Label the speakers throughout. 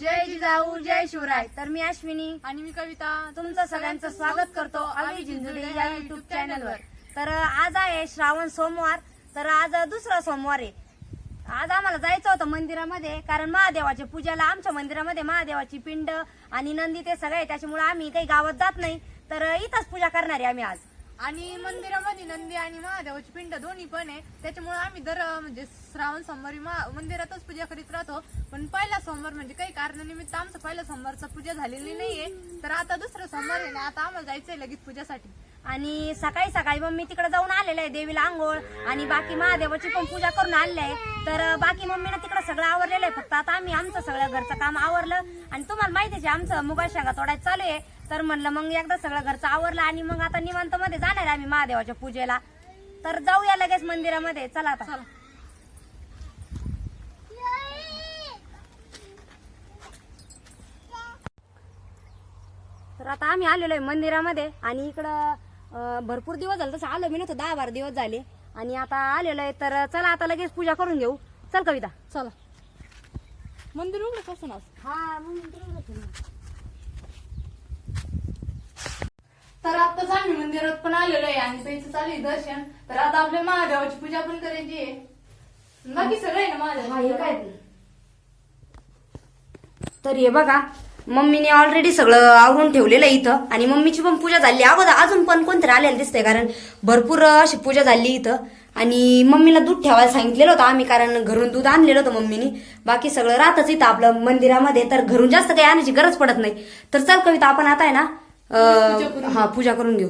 Speaker 1: जय जिजाऊ जय शिवराय. तर मी अश्विनी.
Speaker 2: आणि मी कविता.
Speaker 1: तुमचं सगळ्यांचं स्वागत करतो आम्ही जिंजुडे या युट्यूब चॅनलवर तर आज आहे श्रावण सोमवार. तर आज दुसरा सोमवार आहे. आज आम्हाला जायचं होतं मंदिरामध्ये कारण महादेवाच्या पूजेला आमच्या मंदिरामध्ये महादेवाची पिंड आणि नंदी ते सगळे आहे. त्याच्यामुळे आम्ही काही गावात जात नाही. तर इथंच पूजा करणार आहे आम्ही आज.
Speaker 2: आणि मंदिरामध्ये नंदी आणि महादेवाची पिंड दोन्ही पण आहे. त्याच्यामुळे आम्ही दर म्हणजे श्रावण सोमवारी महा- मंदिरातच पूजा करीत राहतो. पण पहिला सोमवार म्हणजे काही कारणानिमित्त आमचं पहिल्या सोमवारचा पूजा झालेली नाहीये. तर आता दुसरं सोमवार आहे ना आता आम्हाला जायचंय लगेच पूजासाठी.
Speaker 1: आणि सकाळी सकाळी मग मी तिकडे जाऊन आलेले आहे देवीला आंघोळ. आणि बाकी महादेवाची पण पूजा करून आलेले आहे. तर बाकी मम्मीनं तिकडे सगळं आवरलेलं आहे. फक्त आता आम्ही आमचं सगळं घरचं काम आवरलं. आणि तुम्हाला माहितीच आहे आमचं मुगा शेंगा तोडायचं चालू आहे. तर म्हणलं मग एकदा सगळं घरचं आवरलं आणि मग आता निवांत मध्ये जाणार आहे आम्ही महादेवाच्या पूजेला. तर जाऊया लगेच मंदिरामध्ये. चला आता.
Speaker 2: चला.
Speaker 1: तर आता आम्ही आलेलो आहे मंदिरामध्ये. आणि इकडं भरपूर दिवस झाले तसं आलो मी नव्हतं दहा बारा दिवस झाले. आणि आता आलेलो आहे तर चला आता लगेच पूजा करून घेऊ. चल कविता.
Speaker 2: चला. मंदिर उघडच असं
Speaker 1: हा
Speaker 2: तर आताच आम्ही मंदिरात पण आलेलो आहे आणि त्याचं चालू आहे दर्शन. तर आता आपल्या महादेवाची पूजा पण करायची आहे. बाकी सगळं आहे ना महादेव
Speaker 1: काय? ते? तर हे बघा मम्मीने ऑलरेडी सगळं आवरून ठेवलेलं आहे इथं. आणि मम्मीची पण पूजा झाली. अगोदर अजून पण कोणतरी आलेलं दिसतंय कारण भरपूर अशी पूजा झाली इथं. आणि मम्मीला दूध ठेवायला सांगितलेलं होतं आम्ही कारण घरून दूध आणलेलं होतं मम्मीने. बाकी सगळं राहतच इथं आपलं मंदिरामध्ये. तर घरून जास्त काही आणायची गरज पडत नाही. तर चल कविता आपण आता आहे ना हा पूजा करून घेऊ.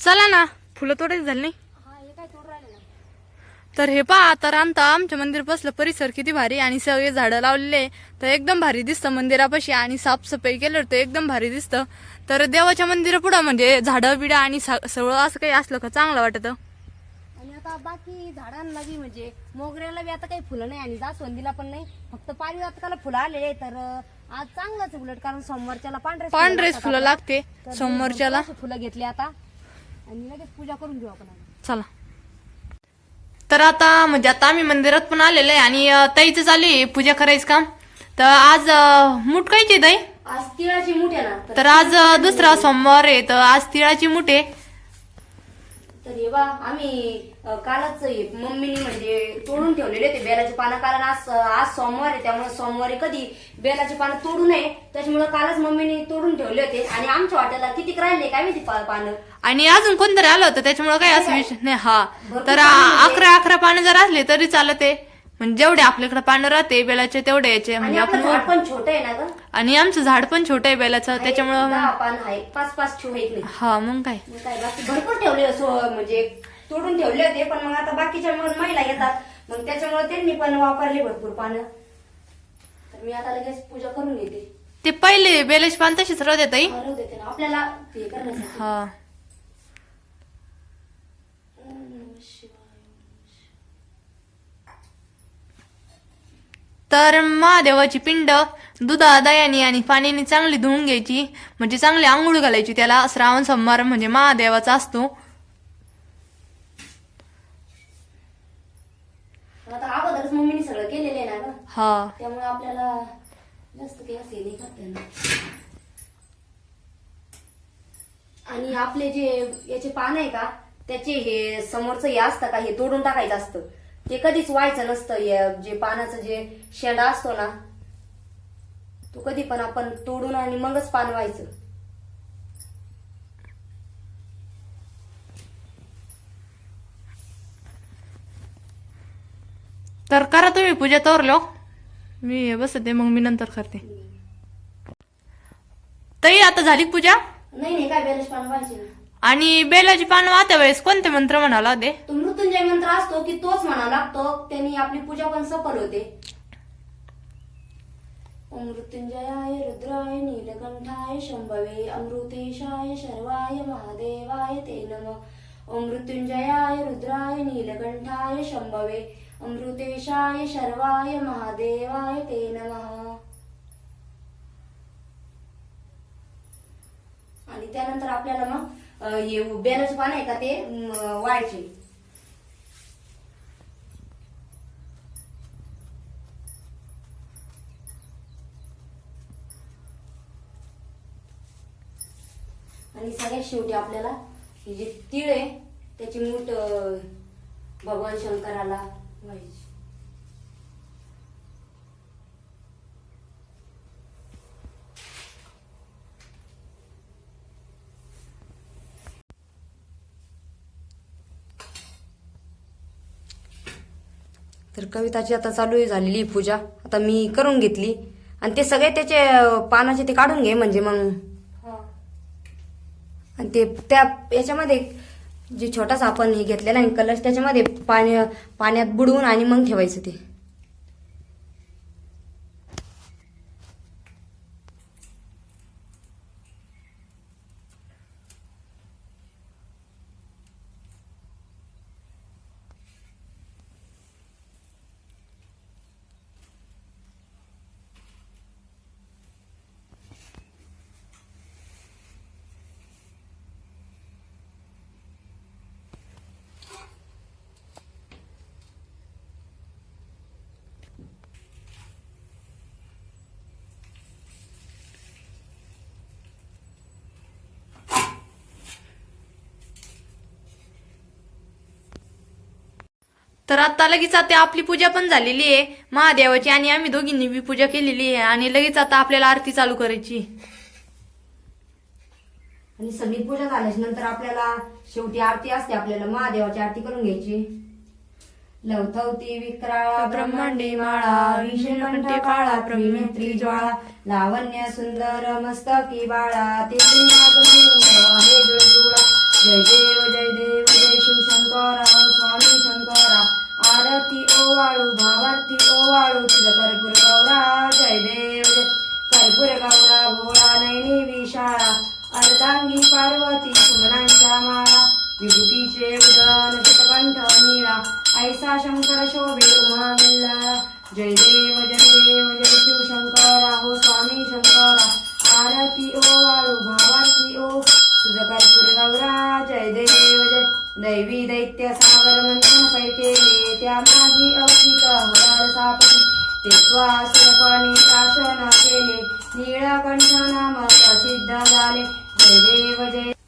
Speaker 2: चला ना. फुलं तोडायची झाली नाही? तर हे पहा तर आमचा आमच्या मंदिर बसलं परिसर किती भारी आणि सगळे झाडं लावलेले तर एकदम भारी दिसतं मंदिरापाशी आणि साफसफाई केलं तर एकदम भारी दिसतं. तर देवाच्या मंदिरापुढं म्हणजे झाडं बिडं आणि सगळं असं काही असलं का चांगलं वाटतं?
Speaker 1: आणि आता बाकी झाडांना बी म्हणजे मोगऱ्याला बी आता काही फुलं नाही आणि जास्वंदीला पण नाही. फक्त पारिवातकाला फुलं आलेले आहे तर आज चांगलंच उलट कारण सोमवारच्याला पांढरे
Speaker 2: पांढरेच फुलं लागते
Speaker 1: अशी फुलं घेतली आता. आणि लगेच पूजा करून घेऊ आपण.
Speaker 2: चला. तर आता म्हणजे आता आम्ही मंदिरात पण आलेलो आहे आणि ताईचं चालू आहे पूजा करायचं काम. तर आज मूठ कायची ताई?
Speaker 1: आज तिळाची मूठ आहे ना. तर-
Speaker 2: आज दुसरा सोमवार आहे तर आज तिळाची मूठ आहे.
Speaker 1: तर हे बा आम्ही अं, कालच हे मम्मीने म्हणजे तोडून ठेवलेले होते बेलाची पानं. कारण आज आज सोमवार आहे त्यामुळे सोमवारी कधी बेलाची पानं तोडू नये. त्याच्यामुळे कालच मम्मीने तोडून ठेवले होते. आणि आमच्या वाट्याला किती राहिले काय माहिती पा- पानं?
Speaker 2: आणि अजून कोणतरी आलं होतं त्याच्यामुळे काही असं विषय नाही. हा. तर आ- अकरा अकरा पानं जर असले तरी चालते. म्हणजे जेवढे आपल्याकडे पानं राहते बेलाचे तेवढे याचे. म्हणजे
Speaker 1: आपलं
Speaker 2: आपण
Speaker 1: झाड पण छोटं आहे ना ग?
Speaker 2: आणि आमचं झाड पण छोटं आहे बेलाचं त्याच्यामुळं
Speaker 1: दहा पान आहे पाच पाच ठेवू एक नाही.
Speaker 2: हा मग काय?
Speaker 1: मग काय बाकी भरपूर ठेवले असो म्हणजे तोडून ठेवले होते पण मग आता बाकीच्या मग महिला येतात. मग त्याच्यामुळे त्यांनी पण वापरले भरपूर पानं. तर मी आता लगेच पूजा करून घेते.
Speaker 2: ते पहिले बेलाचे पान तशीच राहते ताई.
Speaker 1: देते ना आपल्याला करण्यासाठी.
Speaker 2: हा
Speaker 1: ओम नमः शिवाय.
Speaker 2: तर महादेवाची पिंड दुधा दयानी आणि पाण्याने चांगली धुवून घ्यायची. म्हणजे चांगली आंघोळ घालायची त्याला. श्रावण सोमवार म्हणजे महादेवाचा असतो. हा.
Speaker 1: त्यामुळे आपल्याला जास्त काही असे नाही करता. आणि आपले जे याचे पान आहे का त्याचे हे समोरचं हे असतं का हे तोडून टाकायचं असतं. ते कधीच व्हायचं नसतं जे पानाचं जे शेंडा असतो ना तो कधी पण आपण तोडून आणि मगच पान व्हायचं.
Speaker 2: तर करा तुम्ही पूजा तोरलो मी बसते मग मी नंतर करते. ताई आता झाली पूजा?
Speaker 1: नाही नाही काय बेलच पान व्हायचे ना.
Speaker 2: आणि बेलाची पानं वाहत्या वेळेस कोणते मंत्र म्हणाला लागते
Speaker 1: तो मृत्युंजय मंत्र असतो की तोच म्हणा लागतो. त्यांनी आपली पूजा पण सफल होते. ओम मृत्युंजयाय रुद्राय नीलकंठाय शंभवे अमृतेशाय शर्वाय महादेवाय ते नम. ओम मृत्युंजयाय रुद्राय नीलकंठाय शंभवे अमृतेशाय शर्वाय महादेवाय ते नमः. आणि त्यानंतर आपल्याला मग बॅनच पान आहे का ते? वाळचे आणि सगळ्यात शेवटी आपल्याला ही जी तीळ आहे त्याची मूठ भगवान शंकराला व्हायची तर कविताची आता चालू झालेली पूजा. आता मी करून घेतली. आणि ते सगळे त्याचे पानाचे ते काढून घे म्हणजे मग. आणि ते त्या याच्यामध्ये जे छोटासा आपण हे घेतलेला आहे कलश त्याच्यामध्ये पाणी पाण्यात बुडवून आणि मग ठेवायचं ते.
Speaker 2: तर आता लगेच आता आपली पूजा पण झालेली आहे. महादेवाची आणि आम्ही दोघींनी बी पूजा केलेली आहे आणि लगेच आता आपल्याला आरती चालू करायची.
Speaker 1: आणि सगळी पूजा झाल्याच्यानंतर आपल्याला शेवटी आरती असते आपल्याला महादेवाची आरती करून घ्यायची. लवथवती विक्राळा
Speaker 2: ब्रह्मांडी माळा,
Speaker 1: विषयकंठ काळा प्रवित्री ज्वाळा लावण्य सुंदर मस्तकी बाळा ते जय देव जय देव जय शिव शंकर आरती ओवाळू भावार्थी ओवाळू. तुझ कर्पूर गौरा जय देव कर्पूर गौरा भोळा नैनी विशाळा. अर्धांगी पार्वती सुमनांच्या माळा. विभूतीचे उदन शतकंठ नीळा ऐसा शंकर शोभे उमा मिल्ला. जय देव जय देव जय शिवशंकरा हो स्वामी शंकरा. आरती ओ वाळू भावार्थी ओ. तुझ कर्पूर गौरा जय देव. दैवी दैत्य सागर मंथन केले त्या मागी अवचित हरार सापटी ते श्वासपाणी शासन केले नीळकंठ नाम प्रसिद्ध झाले जय देव जय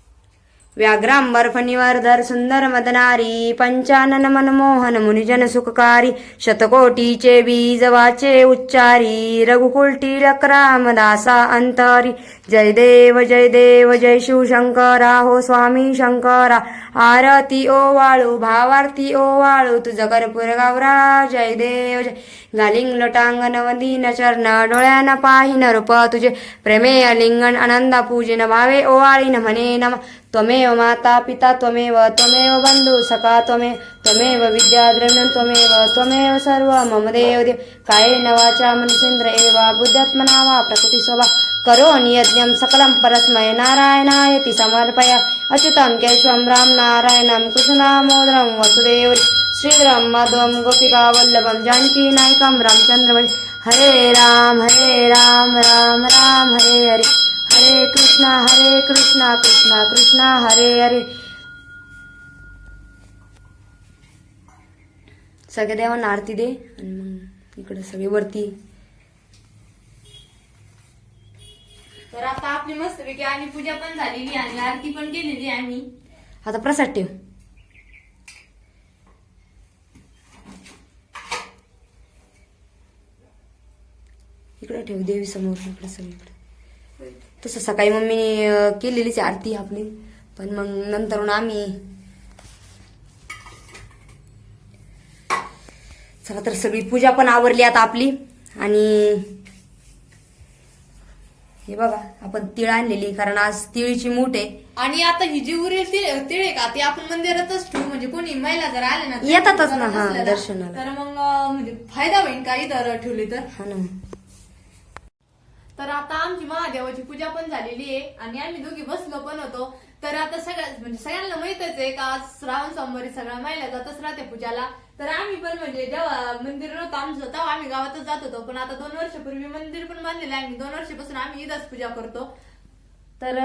Speaker 1: व्याघ्रांबर फणिवर्धर सुंदर मदनारी पंचानन मनमोहन मुनिजन सुखकारी शतकोटीचे बीज वाचे उच्चारी रघुकुल टिळक रामदासा अंतरी जय देव जय देव जय शिवशंकरा हो स्वामी शंकरा आरती ओ वाळू भावार्थी ओ वाळू तुझ कर्पूर गौरा जय देव जय. गालिंग लोटांगण वंदीन चरण डोळ्यान पाहिन रूप तुझे प्रेमे लिंगण आनंदा पूजन भावे ओवाळी न म्हणे नम. त्वमेव माता पिता त्वमेव त्वमेव बंधू सखा त्वमे त्वमेव विद्याद्रविणं त्वमेव त्वमेव सर्व मम देव देव। कायेन वाचा मनसेंद्र एव बुद्ध्यात्मना वा प्रकृतिस्वभा करो नियज्ञं सकलं परस्मै नारायणायति समर्पया। अच्युतं केशवं राम नारायणं कृष्णामोदरं वसुदेव श्रीधरं माधवं गोपिकावल्लभं जानकीनायकं रामचन्द्रमणि। हरे राम हरे राम राम राम हरे हरे। कृष्णा हरे कृष्णा कृष्णा कृष्णा हरे हरे. सगळ्या देवांना आरती दे आणि मग इकडे सगळे वरती.
Speaker 2: तर आता आपली मस्तपैकी आणि पूजा पण झालेली आणि आरती पण केलेली आम्ही.
Speaker 1: आता प्रसाद ठेव. इकडे ठेव देवी समोर इकडे सगळीकडे. तसं सकाळी मम्मीने केलेलीच आहे आरती आपली. पण मग नंतर आम्ही चला तर सगळी पूजा पण आवरली आता आपली. आणि हे बघा आपण तिळ आणलेली कारण आज तिळीची मूठ आहे.
Speaker 2: आणि आता ही जी उरेल तिळे तिळे का? ते आपण मंदिरातच ठेवू म्हणजे कोणी महिला जर आले ना
Speaker 1: येतातच ना, हा, दर्शनाला.
Speaker 2: तर मग म्हणजे फायदा होईल का इथं ठेवली तर?
Speaker 1: हा ना.
Speaker 2: तर आता आमची महादेवाची पूजा पण झालेली आहे आणि आम्ही दोघी बसलो पण होतो. तर आता सगळ्या म्हणजे सगळ्यांना माहितच आहे का आज श्रावण सोमवारी सगळ्या महिला जातच राहते पूजाला. तर आम्ही पण म्हणजे जेव्हा मंदिर नव्हतं आमचं तेव्हा आम्ही गावातच जात होतो. पण आता दोन वर्षापूर्वी मंदिर पण बांधलेलं आहे. आम्ही दोन वर्षापासून आम्ही इथंच पूजा करतो.
Speaker 1: तर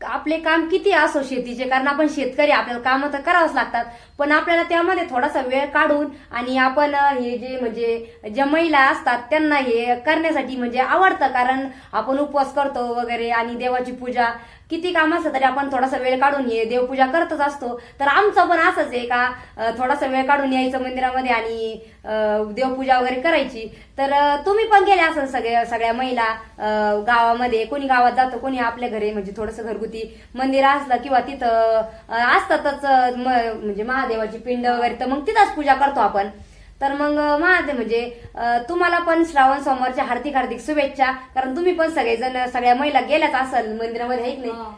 Speaker 1: आपले काम किती असो शेतीचे? कारण आपण शेतकरी आपल्याला कामं तर करावंच लागतात. पण आपल्याला त्यामध्ये थोडासा वेळ काढून आणि आपण हे जे म्हणजे ज्या महिला असतात त्यांना हे करण्यासाठी म्हणजे आवडतं. कारण आपण उपवास करतो वगैरे आणि देवाची पूजा किती काम असलं तरी आपण थोडासा वेळ काढून ये देवपूजा करतच असतो. तर आमचं पण असंच आहे का थोडासा वेळ काढून यायचं मंदिरामध्ये आणि देवपूजा वगैरे करायची. तर तुम्ही पण गेले असाल सगळ्या सगळ्या महिला गावामध्ये? कोणी गावात जातो कोणी आपल्या घरी? म्हणजे थोडंसं घरगुती मंदिर असलं किंवा तिथं असतातच म्हणजे महादेवाची पिंड वगैरे तर मग तिथंच पूजा करतो आपण. तर मग महादेव म्हणजे तुम्हाला पण श्रावण सोमवारच्या हार्दिक हार्दिक शुभेच्छा. कारण तुम्ही पण सगळेजण सगळ्या महिला गेल्याच असाल मंदिरामध्ये आहे नाही?
Speaker 2: हो.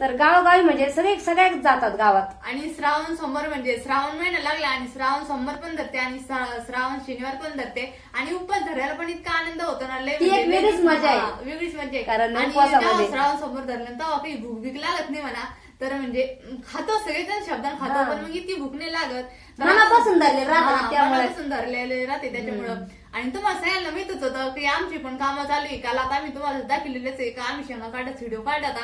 Speaker 1: तर गावोगावी म्हणजे सगळे सगळ्या जातात गावात
Speaker 2: आणि श्रावण सोमवार म्हणजे श्रावण महिना लागला आणि श्रावण सोमवार पण धरते आणि श्रा- श्रावण शनिवार पण धरते आणि उपवास धरायला पण इतका आनंद होतो ना लय
Speaker 1: ती एक
Speaker 2: म्हणजे लय-
Speaker 1: वेगळीच मजा आहे.
Speaker 2: हा, वेगळीच मजा आहे
Speaker 1: कारण
Speaker 2: आणि
Speaker 1: उपवासामध्ये-
Speaker 2: जेव्हा श्रावण सोमवार धरलं तेव्हा काही भूक भीक लागत नाही म्हणा तर म्हणजे खातो सगळेजण शब्दात खातो. पण मग इतकी भूक नाही लागत
Speaker 1: मनापासून धरले राहतात
Speaker 2: हा,
Speaker 1: त्यामुळे.
Speaker 2: मनापासून धरलेले राहते त्याच्यामुळं आणि तुम्हाला सगळ्यांना माहितच होतं की आमची पण कामं चालू आहे. काल आता आम्ही तुम्हाला दाखवलेलेच आहे का? आम्ही शेंगा काढत व्हिडिओ काढत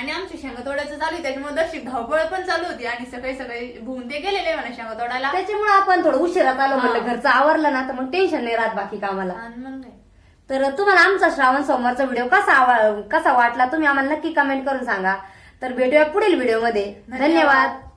Speaker 2: आणि आमची शेंगा तोडायचं चालू आहे. त्याच्यामुळे दर्शिक धावपळ पण चालू होती. आणि सकाळी सकाळी भुवून ते गेलेले म्हणा शेंगा तोडायला.
Speaker 1: त्याच्यामुळे आपण थोडं उशिरात आलो म्हणलं
Speaker 2: हा.
Speaker 1: घरचं आवरलं ना तर मग टेन्शन नाही राहत बाकी कामाला.
Speaker 2: आणि मग काय?
Speaker 1: तर तुम्हाला आमचा श्रावण सोमवारचा व्हिडिओ कसा आवा- कसा वाटला? तुम्ही आम्हाला नक्की कमेंट करून सांगा. तर भेटूया पुढील व्हिडिओमध्ये. धन्यवाद.